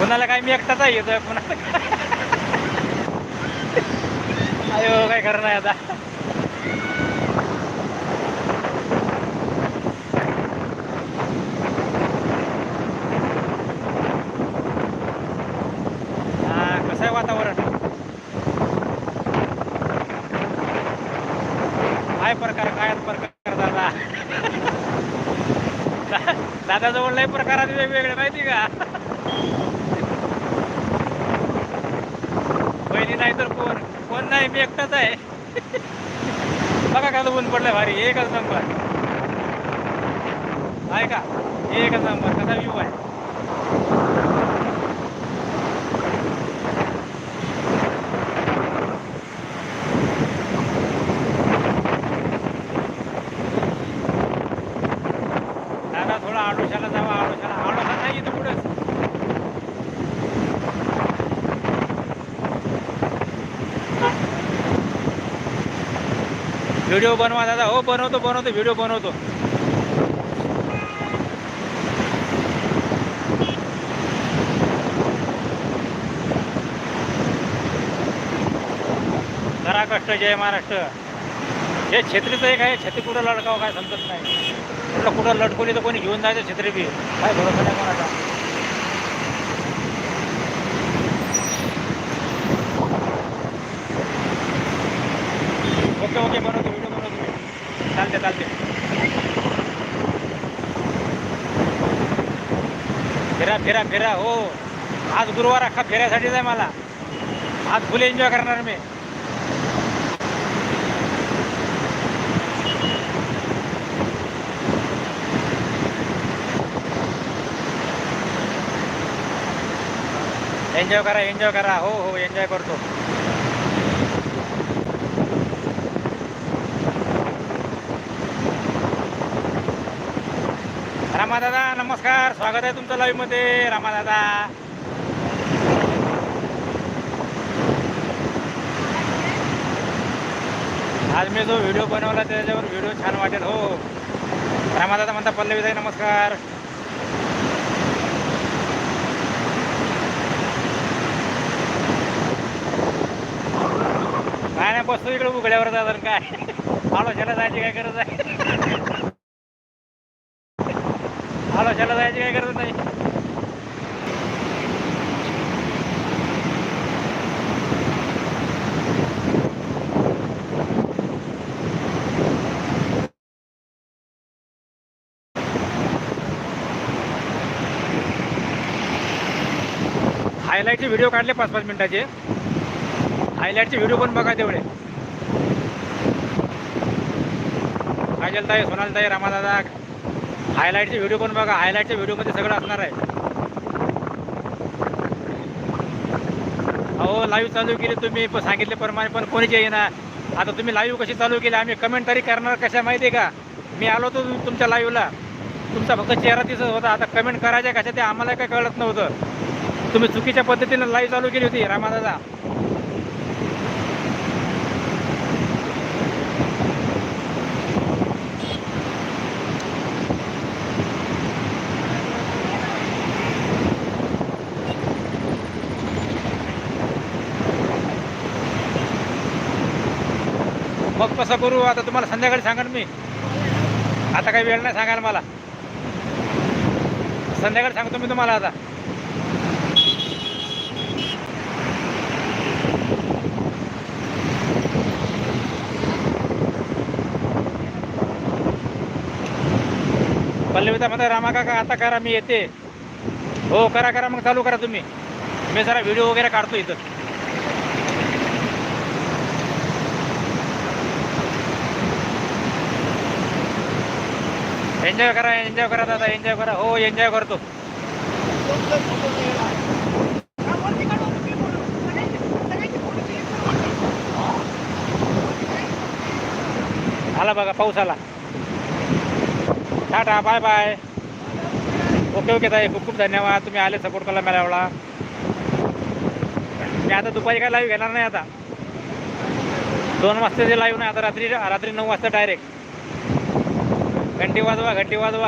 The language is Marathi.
कुणाला काय मी एकटाच आहे येतोय कुणाला काय? अयो काय करणार आहे आता. हा कसं आहे वातावरण? काय प्रकार काय प्रकार दादा? दादाजवळ लय प्रकार आहेत वेगवेगळे माहिती का? आणि नाही तर कोण? कोण नाही? मी एकटाच आहे. बघा का ऊन पडलंय भारी. एकच नंबर आहे का? एकच नंबर कसा व्ह्यू आहे. दादा थोडा आडोशाला जावा आडोशाला आडोशा नाही इथं पुढंच व्हिडिओ बनवा दादा. हो बनवतो बनवतो व्हिडिओ बनवतो. करा कष्ट जय महाराष्ट्र. हे छत्रीचं एक आहे छत्री कुठं लडकावं काय समजत नाही. कुठं कुठं लटकवली तर कोणी घेऊन जायचं छत्री बी. काय भरोसा नाही कोणाचा ओके ओके बनवतो व्हिडिओ बनवतो चालते चालते फिरा फिरा फिरा हो. आज गुरुवार अख्खा फिरायसाठीच आहे मला. आज फुल एन्जॉय करणार मी. एन्जॉय करा एन्जॉय करा. हो हो एन्जॉय करतो. रामादादा नमस्कार. स्वागत आहे तुमचं लाईव्हमध्ये रामादादा. आज मी जो व्हिडिओ बनवला त्याच्यावर व्हिडिओ छान वाटेल हो. रामादादा म्हणता पल्लवीताई नमस्कार. काय नाही बसतो इकडे उघड्यावर दादा काय. आलोशाला जायची काय गरज आहे? आलोशाला जायची काय गरज नाही. हायलाईटचे व्हिडिओ काढले पाच पाच मिनिटाचे. हायलाईटचे व्हिडिओ पण बघा तेवढे. हायल ताई सोनाल ताई रामादादा हायलाईटचे व्हिडिओ पण बघा हायलाईटच्या व्हिडिओमध्ये सगळं असणार आहे. अहो लाईव्ह चालू केली तुम्ही पण सांगितल्याप्रमाणे पण कोणीच येईना. आता तुम्ही लाईव्ह कशी चालू केली आम्ही कमेंट तरी करणार कशा माहिती आहे का? मी आलो होतो तुमच्या लाईव्हला तुमचा फक्त चेहरा दिसत होता. आता कमेंट करायच्या कशा ते आम्हाला काही कळत नव्हतं. तुम्ही चुकीच्या पद्धतीनं लाईव्ह चालू केली होती रामादादा. मग कसं करू? आता तुम्हाला संध्याकाळी सांगा मी. आता काही वेळ नाही सांगायला मला. संध्याकाळी सांगतो मी तुम्हाला आता. पल्लविता म्हणता रामा काका आता करा मी येते. हो करा करा मग चालू करा तुम्ही. मी जरा व्हिडिओ वगैरे काढतो इथं. एन्जॉय करा एन्जॉय करा दादा एन्जॉय करा. हो एन्जॉय करतो. आला बघा पाऊस आला. Tata bye bye okay okay ताई. खूप खूप धन्यवाद. तुम्ही आले सपोर्ट करायला मला एवढा. मी आता दुपारी काय लाईव्ह घेणार नाही आता. दोन वाजताचे लाईव्ह नाही आता रात्री रात्री नऊ वाजता डायरेक्ट ಗಂಟಿ ವಾದವ ಗಂಟಿ ವಾದವ.